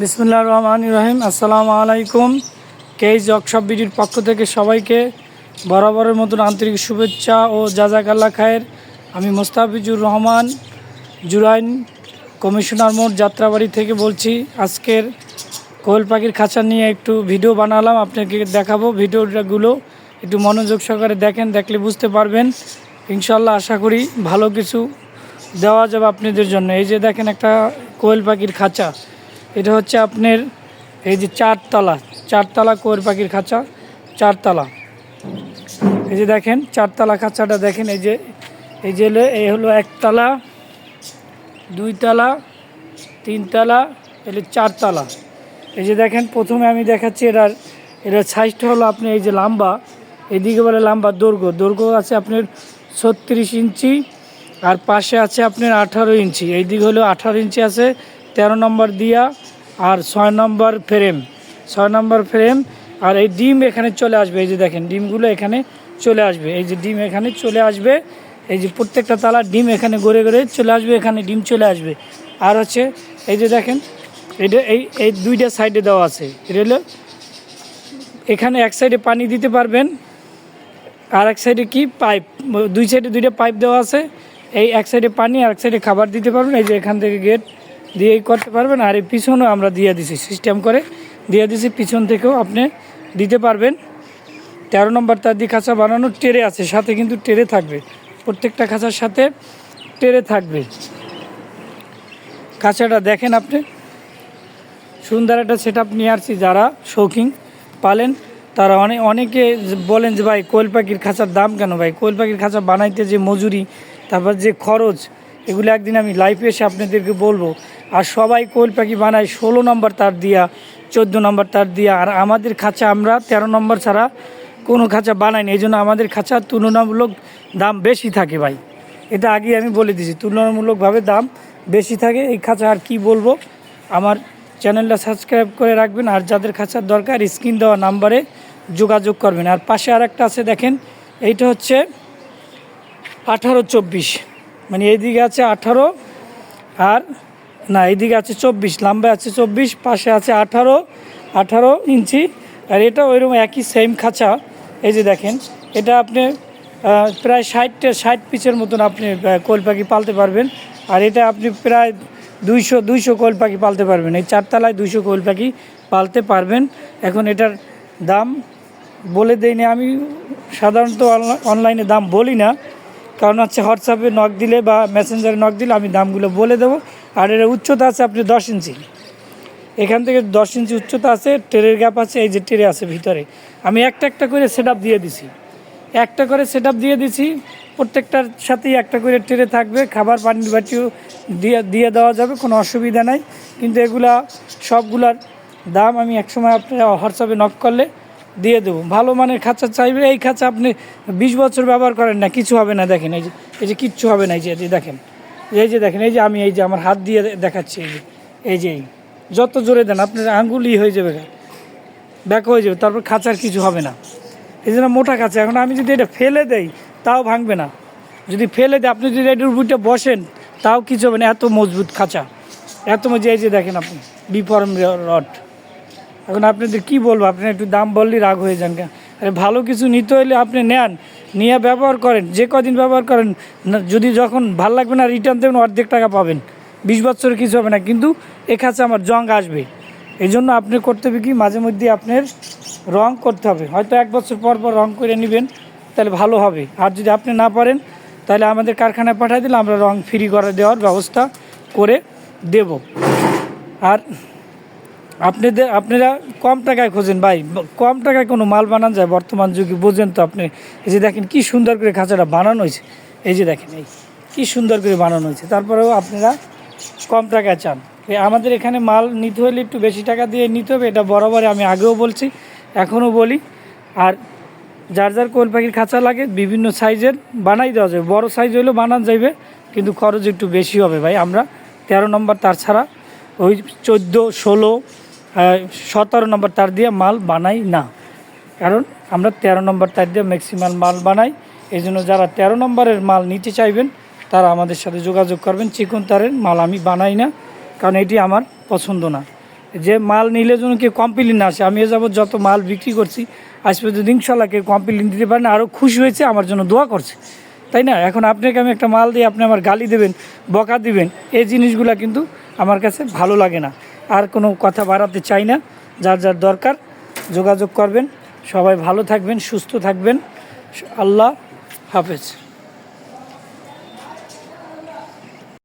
বিসমুল্লাহ রহমান রহিম, আসসালামু আলাইকুম। কেই জকশপ বিডির পক্ষ থেকে সবাইকে বরাবরের মতন আন্তরিক শুভেচ্ছা ও জাজাকাল্লা খায়ের। আমি মোস্তাফিজুর রহমান, জুরাইন কমিশনার মোড় যাত্রাবাড়ি থেকে বলছি, আজকের কোয়েল পাখির খাঁচা নিয়ে একটু ভিডিও বানালাম, আপনাকে দেখাবো ভিডিওগুলো একটু মনোযোগ সহকারে দেখেন, দেখলে বুঝতে পারবেন। ইনশাল্লাহ আশা করি ভালো কিছু দেওয়া যাবে আপনাদের জন্য। এই যে দেখেন একটা কোয়েল পাখির খাঁচা। এটা হচ্ছে আপনার এই যে চারতলা চারতলা কোয়েল পাখির খাঁচা, চারতলা। এই যে দেখেন, চারতলা খাঁচাটা দেখেন, এই যে এই যে হলো, এই হলো একতলা, দুইতলা, তিনতলা এলে চারতলা। এই যে দেখেন, প্রথমে আমি দেখাচ্ছি এটার এটার সাইজটা হলো আপনি এই যে লম্বা, এদিকে বলে লম্বা দৈর্ঘ্য। দৈর্ঘ্য আছে আপনার ছত্রিশ ইঞ্চি, আর পাশে আছে আপনার আঠারো ইঞ্চি। এই দিকে হলো আঠারো ইঞ্চি আছে, তেরো নম্বর দিয়া আর ছয় নম্বর ফ্রেম, ছয় নম্বর ফ্রেম, আর এই ডিম এখানে চলে আসবে, এই যে দেখেন, ডিমগুলো এখানে চলে আসবে, এই যে ডিম এখানে চলে আসবে, এই যে প্রত্যেকটা তালা ডিম এখানে গড়ে গড়ে চলে আসবে, এখানে ডিম চলে আসবে। আর হচ্ছে, এই যে দেখেন, এটা এই এই দুইটা সাইডে দেওয়া আছে, এটা হলো, এখানে এক সাইডে পানি দিতে পারবেন, আর এক সাইডে কি? পাইপ, দুই সাইডে দুইটা পাইপ দেওয়া আছে, এই এক সাইডে পানি আর এক সাইডে খাবার দিতে পারবেন, এই যে এখান থেকে গেট দিয়ে করতে পারবেন আর এই পিছনেও আমরা দিয়ে দিছি সিস্টেম করে দিয়ে দিছি, পিছন থেকেও আপনি দিতে পারবেন। তেরো নম্বর তার দিয়ে খাঁচা বানানোর টেরে আছে, সাথে কিন্তু টেরে থাকবে। প্রত্যেকটা খাঁচার সাথে টেরে থাকবে। খাঁচাটা দেখেন আপনি, সুন্দর একটা সেট আপ নিয়ে আসছি যারা শৌখিন পালেন, তারা অনেক অনেকে বলেন যে, ভাই, কোয়েল পাখির খাঁচার দাম কেন ভাই? কোয়েল পাখির খাঁচা বানাইতে যে মজুরি, তারপর যে খরচ এগুলো একদিন আমি লাইভে এসে আপনাদেরকে বলব। আর সবাই কোয়েল পাখি বানায়, ষোলো নম্বর তার দিয়া, চোদ্দ নম্বর তার দিয়া। আর আমাদের খাঁচা আমরা তেরো নম্বর ছাড়া কোনো খাঁচা বানাইনি। এই জন্য আমাদের খাঁচার তুলনামূলক দাম বেশি থাকে ভাই। এটা আগে আমি বলে দিয়েছি, তুলনামূলকভাবে দাম বেশি থাকে। এই খাঁচা আর কি বলব? আমার চ্যানেলটা সাবস্ক্রাইব করে রাখবেন। আর যাদের খাঁচার দরকার, স্ক্রিন দেওয়া নাম্বারে যোগাযোগ করবেন। আর পাশে আর একটা আছে, দেখেন, এইটা হচ্ছে আঠারো চব্বিশ। মানে এইদিকে আছে আঠারো আর, না এইদিকে আছে চব্বিশ লম্বা আছে চব্বিশ, পাশে আছে আঠারো আঠারো ইঞ্চি। আর এটা ওইরকম একই সেম খাঁচা। এই যে দেখেন, এটা আপনি প্রায় ষাটটা ষাট পিসের মতন আপনি কোয়েল পাখি পালতে পারবেন। আর এটা আপনি প্রায় দুইশো দুইশো কোয়েল পাখি পালতে পারবেন। এই চারতলায় দুইশো কোয়েল পাখি পালতে পারবেন। এখন এটার দাম বলে দেয়নি আমি সাধারণত অনলাইনে দাম বলি না। কারণ হচ্ছে হোয়াটসঅ্যাপে নক দিলে বা মেসেঞ্জারে নক দিলে আমি দামগুলো বলে দেবো। আর এর উচ্চতা আছে আপনি দশ ইঞ্চি। এখান থেকে দশ ইঞ্চি উচ্চতা আছে ট্রের গ্যাপ আছে, এই যে ট্রে আছে ভিতরে। আমি একটা একটা করে সেট দিয়ে দিছি। একটা করে সেট দিয়ে দিছি, প্রত্যেকটার সাথেই একটা করে ট্রে থাকবে, খাবার, পানির বাটিও দিয়ে দিয়ে দেওয়া যাবে, কোনো অসুবিধা নাই। কিন্তু এগুলা সবগুলার দাম আমি একসময় আপনার হোয়াটসঅ্যাপে নক করলে দিয়ে দেবো। ভালো মানের খাঁচা চাইবে, এই খাঁচা আপনি বিশ বছর ব্যবহার করেন না, কিছু হবে না, দেখেন, এই যে এই যে কিচ্ছু হবে না, এই যে, এই দেখেন, এই যে দেখেন, এই যে আমি এই যে আমার হাত দিয়ে দেখাচ্ছি, এই যে এই যে। যত জোরে দেন, আপনার আঙ্গুলই হয়ে যাবে, ব্যাক হয়ে যাবে, তারপর খাঁচার কিছু হবে না। এই জন্য মোটা খাঁচা, এখন আমি যদি এটা ফেলে দেই, তাও ভাঙবে না। যদি ফেলে দেয় আপনি যদি এটার উপরটা বসেন, তাও কিছু হবে না, এত মজবুত খাঁচা। এত মজা এই যে দেখেন আপনি বিফর্ম রড। এখন আপনাদের কি বলব? আপনি একটু দাম বললেই রাগ হয়ে যান কেন? আরে ভালো কিছু নিতে হলে আপনি নেন। নিয়ে ব্যবহার করেন। যে কদিন ব্যবহার করেন যদি যখন ভালো লাগবে না রিটার্ন দেবেন, অর্ধেক টাকা পাবেন। বিশ বছরের কিছু হবে না। কিন্তু এ কাছে আমার জং আসবে। এই জন্য আপনি করতে হবে কি? মাঝে মধ্যে আপনার রং করতে হবে। হয়তো এক বছর পর পর রং করে নেবেন, তাহলে ভালো হবে। আর যদি আপনি না পারেন, তাহলে আমাদের কারখানায় পাঠিয়ে দিলে আমরা রং ফ্রি করে দেওয়ার ব্যবস্থা করে দেব। আর আপনাদের আপনারা কম টাকায় খোঁজেন ভাই। কম টাকায় কোনো মাল বানান যায় বর্তমান যুগে, বোঝেন তো আপনি। এই যে দেখেন কি সুন্দর করে খাঁচাটা বানানো হয়েছে। এই যে দেখেন, এই কি সুন্দর করে বানানো হয়েছে। তারপরেও আপনারা কম টাকায় চান। আমাদের এখানে মাল নিতে হলে একটু বেশি টাকা দিয়ে নিতে হবে, এটা বরাবরই আমি আগেও বলছি, এখনও বলি। আর যার যার কোল পাখির খাঁচা লাগে, বিভিন্ন সাইজের বানাই দেওয়া যাবে। বড় সাইজ হলেও বানান যাইবে, কিন্তু খরচ একটু বেশি হবে ভাই। আমরা তেরো নম্বর তার ছাড়া, ওই চোদ্দ, ষোলো সতেরো নম্বর তার দিয়ে মাল বানাই না। কারণ আমরা তেরো নম্বর তার দিয়ে ম্যাক্সিমাম মাল বানাই। এই জন্য যারা তেরো নম্বরের মাল নিতে চাইবেন, তারা আমাদের সাথে যোগাযোগ করবেন। চিকন তারের মাল আমি বানাই না, কারণ এটি আমার পছন্দ না। যে মাল নিলে যেন কেউ কমপ্লেন আসে, আমি এ যাবত যত মাল বিক্রি করছি, আজ পর্যন্ত দিনশালা কেউ কমপ্লেন দিতে পারেন আরও খুশি হয়েছে, আমার জন্য দোয়া করছে। তাই না? এখন আপনাকে আমি একটা মাল দিয়ে আপনি আমার গালি দেবেন, বকা দিবেন, এই জিনিসগুলো কিন্তু আমার কাছে ভালো লাগে না। আর কোনো কথা বাড়াতে চাই না। যার যার দরকার যোগাযোগ করবেন। সবাই ভালো থাকবেন, সুস্থ থাকবেন। আল্লাহ হাফেজ।